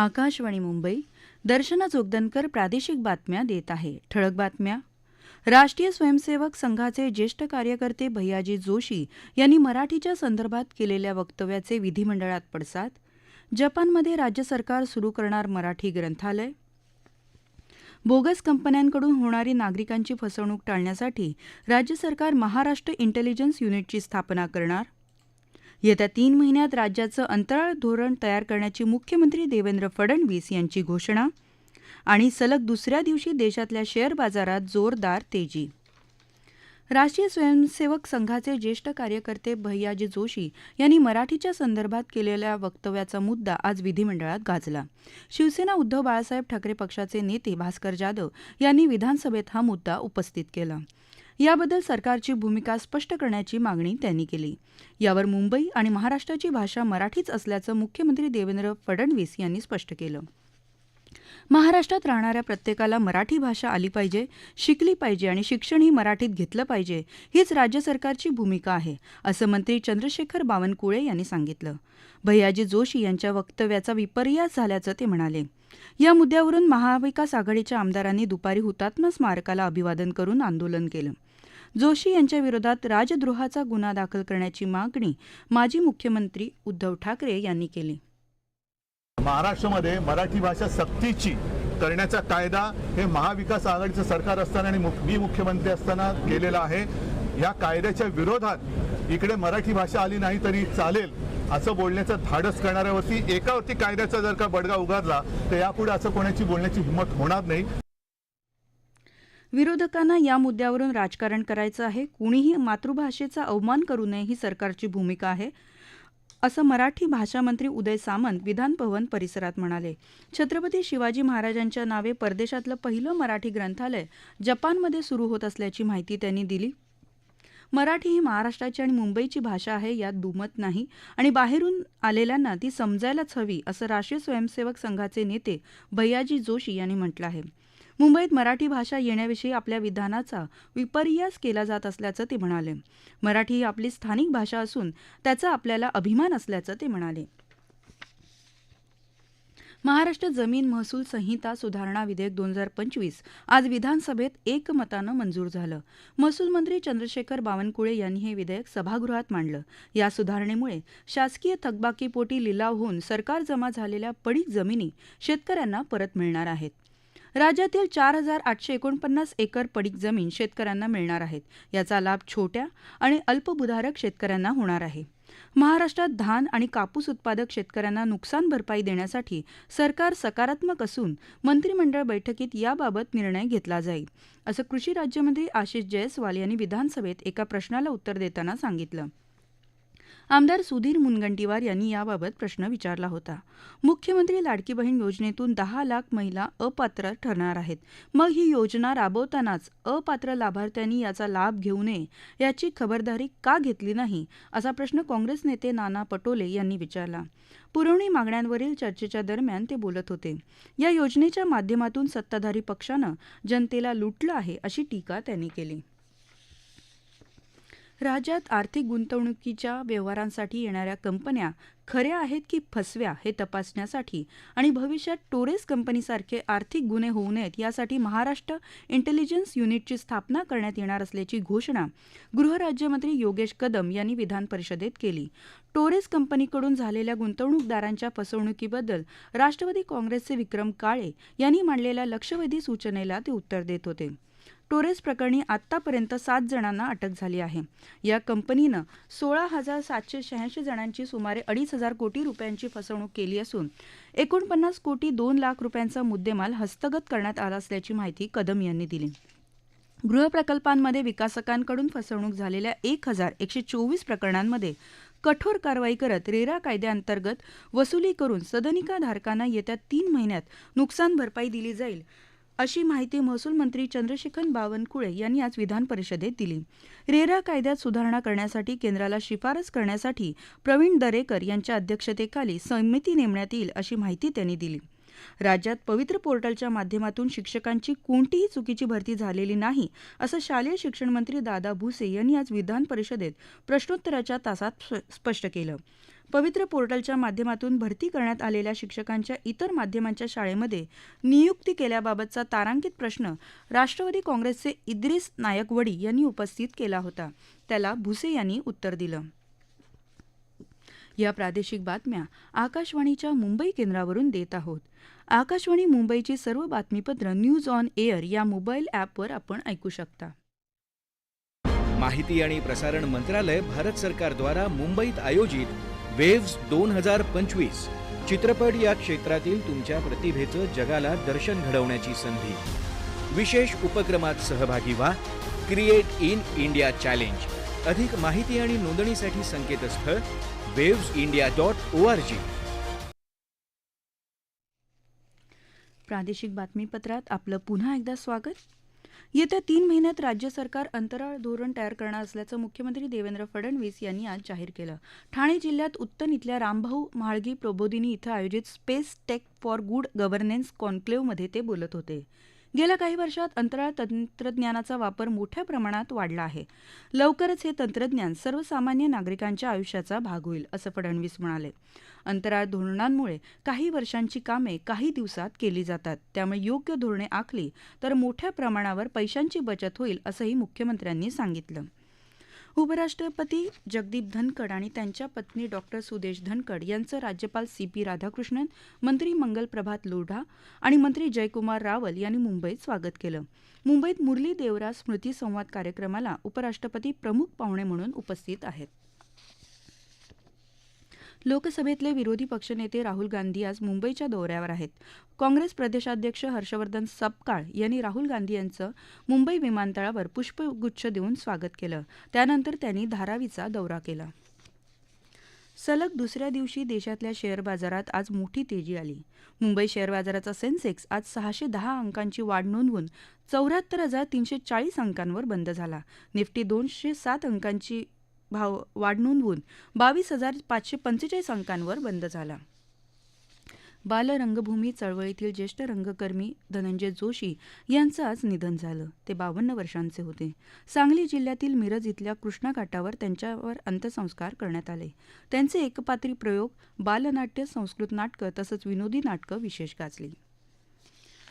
आकाशवाणी मुंबई दर्शना जोगदनकर प्रादेशिक बातम्या देत आहे. ठळक बातम्या. राष्ट्रीय स्वयंसेवक संघाचे ज्येष्ठ कार्यकर्ते भैयाजी जोशी यांनी मराठीच्या संदर्भात केलेल्या वक्तव्याचे विधिमंडळात पडसाद. जपानमध्ये राज्य सरकार सुरू करणार मराठी ग्रंथालय. बोगस कंपन्यांकडून होणारी नागरिकांची फसवणूक टाळण्यासाठी राज्य सरकार महाराष्ट्र इंटेलिजन्स युनिटची स्थापना करणार. येत्या तीन महिन्यात राज्याचं अंतराळ धोरण तयार करण्याची मुख्यमंत्री देवेंद्र फडणवीस यांची घोषणा आणि सलग दुसऱ्या दिवशी देशातल्या शेअर बाजारात जोरदार तेजी. राष्ट्रीय स्वयंसेवक संघाचे ज्येष्ठ कार्यकर्ते भैयाजी जोशी यांनी मराठीच्या संदर्भात केलेल्या वक्तव्याचा मुद्दा आज विधिमंडळात गाजला. शिवसेना उद्धव बाळासाहेब ठाकरे पक्षाचे नेते भास्कर जाधव यांनी विधानसभेत हा मुद्दा उपस्थित केला. याबद्दल सरकारची भूमिका स्पष्ट करण्याची मागणी त्यांनी केली. यावर मुंबई आणि महाराष्ट्राची भाषा मराठीच असल्याचं मुख्यमंत्री देवेंद्र फडणवीस यांनी स्पष्ट केलं. महाराष्ट्रात राहणाऱ्या प्रत्येकाला मराठी भाषा आली पाहिजे शिकली पाहिजे आणि शिक्षणही मराठीत घेतलं पाहिजे हीच राज्य सरकारची भूमिका आहे असं मंत्री चंद्रशेखर बावनकुळे यांनी सांगितलं. भैयाजी जोशी यांच्या वक्तव्याचा विपर्यास झाल्याचं ते म्हणाले. या मुद्द्यावरून महाविकास आघाडीच्या आमदारांनी दुपारी हुतात्मा स्मारकाला अभिवादन करून आंदोलन केलं. जोशी यांच्या विरोधात राजद्रोहाचा गुन्हा दाखल करण्याची मागणी माजी मुख्यमंत्री उद्धव ठाकरे यांनी केली. महाराष्ट्रामध्ये मराठी भाषा सक्तीची करण्याचा कायदा हे महाविकास आघाडीचं सरकार असताना आणि मी मुख्यमंत्री असताना केलेला आहे. या कायद्याच्या विरोधात इकडे मराठी भाषा आली नाही तरी चालेल असं बोलण्याचं धाडस करणाऱ्यावरती एकावरती कायद्याचा जर का बडगा उगारला तर यापुढे असं कोणाची बोलण्याची हिंमत होणार नाही. विरोधकांना या मुद्द्यावरून राजकारण करायचं आहे. कुणीही मातृभाषेचा अवमान करू नये ही सरकारची भूमिका आहे. असं मराठी भाषा मंत्री उदय सामंत विधान भवन परिसरात म्हणाले. छत्रपती शिवाजी महाराजांच्या नावे परदेशातलं पहिलं मराठी ग्रंथालय जपानमध्ये सुरू होत असल्याची माहिती त्यांनी दिली. मराठी ही महाराष्ट्राची आणि मुंबईची भाषा आहे यात दुमत नाही आणि बाहेरून आलेल्यांना ती समजायलाच हवी असं राष्ट्रीय स्वयंसेवक संघाचे नेते भैयाजी जोशी यांनी म्हटलं आहे. मुंबईत मराठी भाषा येण्याविषयी आपल्या विधानाचा विपर्यास केला जात असल्याचं ते म्हणाले. मराठी ही आपली स्थानिक भाषा असून त्याचा आपल्याला अभिमान असल्याचं ते म्हणाले. महाराष्ट्र जमीन महसूल संहिता सुधारणा विधेयक दोन हजार पंचवीस आज विधानसभेत एकमतानं मंजूर झालं. महसूल मंत्री चंद्रशेखर बावनकुळे यांनी हे विधेयक सभागृहात मांडलं. या सुधारणेमुळे शासकीय थकबाकीपोटी लिलाव होऊन सरकार जमा झालेल्या पडीक जमिनी शेतकऱ्यांना परत मिळणार आहेत. राज्यातील चार हजार आठशे एकोणपन्नास एकर पडीक जमीन शेतकऱ्यांना मिळणार आहेत. याचा लाभ छोट्या आणि अल्पभूधारक शेतकऱ्यांना होणार आहे. महाराष्ट्रात धान आणि कापूस उत्पादक शेतकऱ्यांना नुकसान भरपाई देण्यासाठी सरकार सकारात्मक असून मंत्रिमंडळ बैठकीत याबाबत निर्णय घेतला जाईल असं कृषी राज्यमंत्री आशिष जयस्वाल यांनी विधानसभेत एका प्रश्नाला उत्तर देताना सांगितलं. आमदार सुधीर मुनगंटीवार यांनी याबाबत प्रश्न विचारला होता. मुख्यमंत्री लाडकी बहीण योजनेतून दहा लाख महिला अपात्र ठरणार आहेत. मग ही योजना राबवतानाच अपात्र लाभार्थ्यांनी याचा लाभ घेऊ नये याची खबरदारी का घेतली नाही असा प्रश्न काँग्रेस नेते नाना पटोले यांनी विचारला. पुरवणी मागण्यांवरील चर्चेच्या दरम्यान ते बोलत होते. या योजनेच्या माध्यमातून सत्ताधारी पक्षानं जनतेला लुटलं आहे अशी टीका त्यांनी केली. राज्यात आर्थिक गुंतवणुकीच्या व्यवहारांसाठी येणाऱ्या कंपन्या खऱ्या आहेत की फसव्या हे तपासण्यासाठी आणि भविष्यात टोरेस कंपनीसारखे आर्थिक गुन्हे होऊ नयेत यासाठी महाराष्ट्र इंटेलिजन्स युनिटची स्थापना करण्यात येणार असल्याची घोषणा गृहराज्यमंत्री योगेश कदम यांनी विधान परिषदेत केली. टोरेस कंपनीकडून झालेल्या गुंतवणूकदारांच्या फसवणुकीबद्दल राष्ट्रवादी काँग्रेसचे विक्रम काळे यांनी मांडलेल्या लक्षवेधी सूचनेला ते उत्तर देत होते. टोरेस प्रकरणी आतापर्यंत सात जणांना अटक झाली आहे. या कंपनीनं सोळा हजार सातशे शहाऐंशी जणांची सुमारे अडीच हजार कोटी रुपयांची फसवणूक केली असून एकोणपन्नास कोटी दोन लाख रुपयांचा मुद्देमाल हस्तगत करण्यात आला असल्याची माहिती कदम यांनी दिली. गृहप्रकल्पांमध्ये विकासकांकडून फसवणूक झालेल्या एक हजार एकशे चोवीस प्रकरणांमध्ये कठोर कारवाई करत रेरा कायद्याअंतर्गत वसुली करून सदनिकाधारकांना येत्या तीन महिन्यात नुकसान भरपाई दिली जाईल अशी माहिती महसूल मंत्री चंद्रशेखर बावनकुळे यांनी आज विधान परिषदेत दिली. रेरा कायद्यात सुधारणा करण्यासाठी केंद्राला शिफारस करण्यासाठी प्रवीण दरेकर यांच्या अध्यक्षतेखाली समिती नेमण्यात येईल अशी माहिती त्यांनी दिली. राज्यात पवित्र पोर्टलच्या माध्यमातून शिक्षकांची कोणतीही चुकीची भरती झालेली नाही असं शालेय शिक्षण मंत्री दादा भुसे यांनी आज विधान परिषदेत प्रश्नोत्तराच्या तासात स्प- स्पष्ट केलं. पवित्र पोर्टलच्या माध्यमातून भरती करण्यात आलेल्या शिक्षकांच्या इतर माध्यमांच्या शाळेमध्ये नियुक्ती केल्याबाबतचा तारांकित प्रश्न राष्ट्रवादी काँग्रेसचे इद्रिस नायकवडी यांनी उपस्थित केला होता. त्याला भुसे यांनी उत्तर दिलं. या प्रादेशिक बातम्या आकाशवाणीच्या मुंबई केंद्रावरून देत आहोत. आकाशवाणी मुंबईची सर्व बातमीपत्र न्यूज ऑन एअर या मोबाईल ॲपवर आपण ऐकू शकता. माहिती आणि प्रसारण मंत्रालय भारत सरकारद्वारा मुंबईत आयोजित वेव्स दोन हजार पंचवीस. चित्रपट या क्षेत्रातील तुमच्या प्रतिभेचं जगाला दर्शन घडवण्याची संधी. विशेष उपक्रमात सहभागी व्हा. क्रिएट इन इंडिया चॅलेंज अधिक माहिती आणि नोंदणीसाठी संकेतस्थळ waves India dot O R G प्रादेशिक बातमीपत्रात आपलं पुन्हा एकदा स्वागत. येत्या तीन महिन्यात राज्य सरकार अंतराळ धोरण तयार करणार असल्याचं मुख्यमंत्री देवेंद्र फडणवीस यांनी आज जाहीर केलं. ठाणे जिल्ह्यात उत्तन इथल्या रामभाऊ म्हाळगी प्रबोधिनी इथं आयोजित space tech for good governance कॉन्क्लेव्हमध्ये ते बोलत होते. गेल्या काही वर्षात अंतराळ तंत्रज्ञानाचा वापर मोठ्या प्रमाणात वाढला आहे. लवकरच हे तंत्रज्ञान सर्वसामान्य नागरिकांच्या आयुष्याचा भाग होईल असं फडणवीस म्हणाले. अंतराळ धोरणांमुळे काही वर्षांची कामे काही दिवसात केली जातात. त्यामुळे योग्य धोरणे आखली तर मोठ्या प्रमाणावर पैशांची बचत होईल असंही मुख्यमंत्र्यांनी सांगितलं. उपराष्ट्रपती जगदीप धनकड आणि त्यांच्या पत्नी डॉक्टर सुदेश धनकड यांचं राज्यपाल सी पी राधाकृष्णन मंत्री मंगल प्रभात लोढा आणि मंत्री जयकुमार रावल यांनी मुंबईत स्वागत केलं. मुंबईत मुरली देवरा स्मृती संवाद कार्यक्रमाला उपराष्ट्रपती प्रमुख पाहुणे म्हणून उपस्थित आहेत. लोकसभेतले विरोधी पक्षनेते राहुल गांधी आज मुंबईच्या दौऱ्यावर आहेत. काँग्रेस प्रदेशाध्यक्ष हर्षवर्धन सपकाळ यांनी राहुल गांधी यांचं मुंबई विमानतळावर पुष्पगुच्छ देऊन स्वागत केलं. त्यानंतर त्यांनी धारावीचा दौरा केला. सलग दुसऱ्या दिवशी देशातल्या शेअर बाजारात आज मोठी तेजी आली. मुंबई शेअर बाजाराचा सेन्सेक्स आज सहाशे दहा अंकांची वाढ नोंदवून चौऱ्याहत्तर हजार तीनशे चाळीस अंकांवर बंद झाला. निफ्टी दोनशे सात अंकांची भाव वाढ नोंदवून बावीस हजार पाचशे पंचेचाळीस अंकांवर बंद झाला. बालरंगभूमी चळवळीतील ज्येष्ठ रंगकर्मी धनंजय जोशी यांचं आज निधन झालं. ते बावन्न वर्षांचे होते. सांगली जिल्ह्यातील मिरज इथल्या कृष्णा घाटावर त्यांच्यावर अंत्यसंस्कार करण्यात आले. त्यांचे एकपात्री प्रयोग बालनाट्य संस्कृत नाटकं तसंच विनोदी नाटकं विशेष गाजली.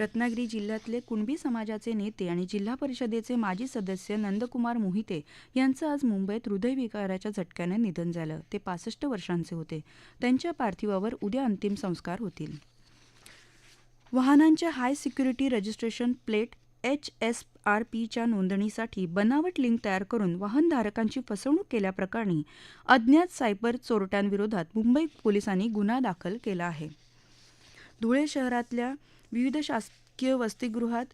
रत्नागिरी जिल्ह्यातले कुणबी समाजाचे नेते आणि जिल्हा परिषदेचे माजी सदस्य नंदकुमार मोहिते यांचं आज मुंबईत हृदयविकाराच्या झटक्यानं निधन झालं. ते पासष्ट वर्षांचे होते. त्यांच्या पार्थिवावर उद्या अंतिम संस्कार होतील. वाहनांच्या high security registration plate H S R पीच्या नोंदणीसाठी बनावट लिंक तयार करून वाहनधारकांची फसवणूक केल्याप्रकरणी अज्ञात सायबर चोरट्यांविरोधात मुंबई पोलिसांनी गुन्हा दाखल केला आहे. धुळे शहरातल्या विविध शासकीय वसतिगृहात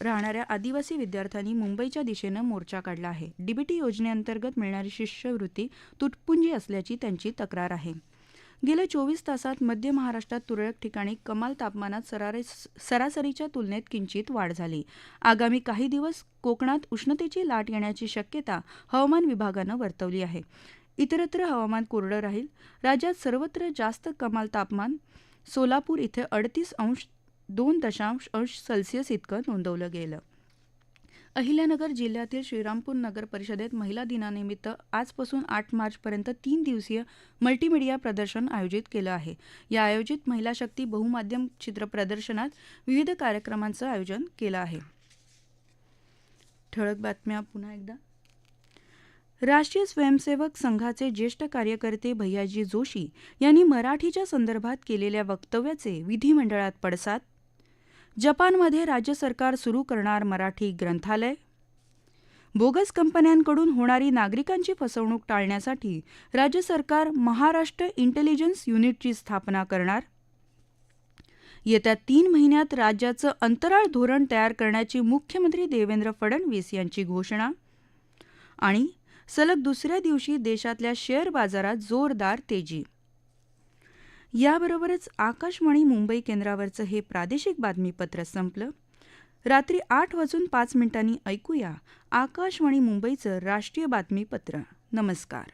राहणाऱ्या आदिवासी विद्यार्थ्यांनी मुंबईच्या दिशेनं मोर्चा काढला आहे. डीबीटी योजनेअंतर्गत मिळणारी शिष्यवृत्ती तुटपुंजी असल्याची त्यांची तक्रार आहे. गेल्या चोवीस तासात मध्य महाराष्ट्रात तुरळक ठिकाणी कमाल तापमानात सरारे सरासरीच्या तुलनेत किंचित वाढ झाली. आगामी काही दिवस कोकणात उष्णतेची लाट येण्याची शक्यता हवामान विभागानं वर्तवली आहे. इतरत्र हवामान कोरडं राहील. राज्यात सर्वत्र जास्त कमाल तापमान सोलापूर इथे अडतीस अंश दोन दशांश अंश सेल्सिअस इतकं नोंदवलं गेलं. अहिल्यानगर जिल्ह्यातील श्रीरामपूर नगर परिषदेत महिला दिनानिमित्त आजपासून आठ मार्चपर्यंत तीन दिवसीय मल्टीमीडिया प्रदर्शन आयोजित केलं आहे. या आयोजित महिला शक्ती बहुमाध्यम चित्र प्रदर्शनात विविध कार्यक्रमांचं आयोजन केलं आहे. ठळक बातम्या पुन्हा एकदा. राष्ट्रीय स्वयंसेवक संघाचे ज्येष्ठ कार्यकर्ते भैयाजी जोशी यांनी मराठीच्या संदर्भात केलेल्या वक्तव्याचे विधिमंडळात पडसाद जपानमध्ये राज्य सरकार सुरू करणार मराठी ग्रंथालय. बोगस कंपन्यांकडून होणारी नागरिकांची फसवणूक टाळण्यासाठी राज्य सरकार महाराष्ट्र इंटेलिजन्स युनिटची स्थापना करणार. येत्या तीन महिन्यात राज्याचं अंतराळ धोरण तयार करण्याची मुख्यमंत्री देवेंद्र फडणवीस यांची घोषणा. आणि सलग दुसऱ्या दिवशी देशातल्या शेअर बाजारात जोरदार तेजी. याबरोबरच आकाशवाणी मुंबई केंद्रावरचं हे प्रादेशिक बातमीपत्र संपलं. रात्री आठ वाजून पाच मिनिटांनी ऐकूया आकाशवाणी मुंबईचं राष्ट्रीय बातमीपत्र. नमस्कार.